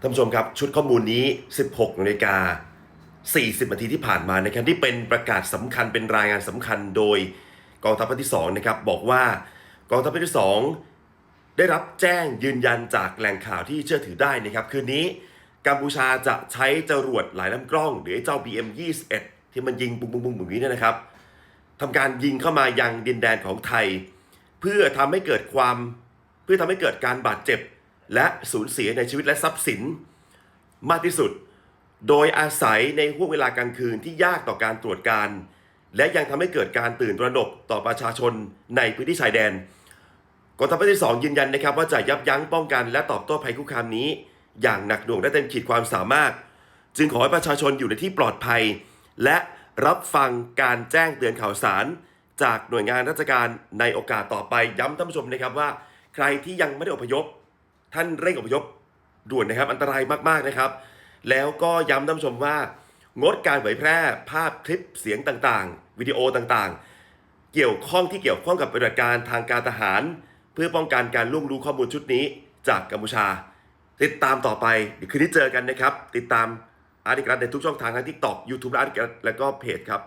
ท่านผู้ชมครับ ชุดข้อมูลนี้ 16นาฬิกา40นาทีที่ผ่านมานะครับที่เป็นประกาศสำคัญเป็นรายงานสำคัญโดยกองทัพภาคที่2นะครับบอกว่ากองทัพภาคที่ 2 ได้รับแจ้งยืนยันจากแหล่งข่าวที่เชื่อถือได้นะครับ คืนนี้กัมพูชาจะใช้จรวดหลายลำกล้อง หรือไอ้เจ้า BM 21ที่มันยิงปุ้งปุ้งปุ้งแบบนี้นยนะครับทำการยิงเข้ามายังดินแดนของไทย เพื่อทำให้เกิดความ เพื่อทำให้เกิดการบาดเจ็บ และสูญเสียในชีวิตและทรัพย์สิน มากที่สุด โดยอาศัยในห่วงเวลากลางคืนที่ยากต่อการตรวจการ และยังทำให้เกิดการตื่นตระหนกต่อประชาชนในพื้นที่ชายแดนกองทัพภาคที่ 2 ยืนยันนะครับว่าจะยับยั้งป้องกันและตอบโต้ภัยคุกคามนี้ อย่างหนักหน่วงและเต็มขีดความสามารถ จึงขอให้ประชาชนอยู่ในที่ปลอดภัย และรับฟังการแจ้งเตือนข่าวสาร จากหน่วยงานราชการในโอกาสต่อไปย้ำท่านผู้ชมนะครับว่า ใครที่ยังไม่ได้อพยพ ท่านเร่งอพยพด่วนนะครับอันตรายมากๆนะครับ แล้วก็ย้ำท่านผู้ชมว่างดการเผยแพร่ภาพคลิปเสียงต่างๆ วิดีโอต่างๆ เกี่ยวข้องที่เกี่ยวข้องกับปฏิบัติการทางการทหาร เพื่อป้องกันการล่วงรู้ข้อมูลชุดนี้จากกัมพูชา ติดตามต่อไปเดี๋ยวคืนนี้เจอกันนะครับ ติดตามอาร์ติกรัฐในทุกช่องทางทั้งทิกตอกยูทูบและอาร์ติกรัฐและก็เพจครับ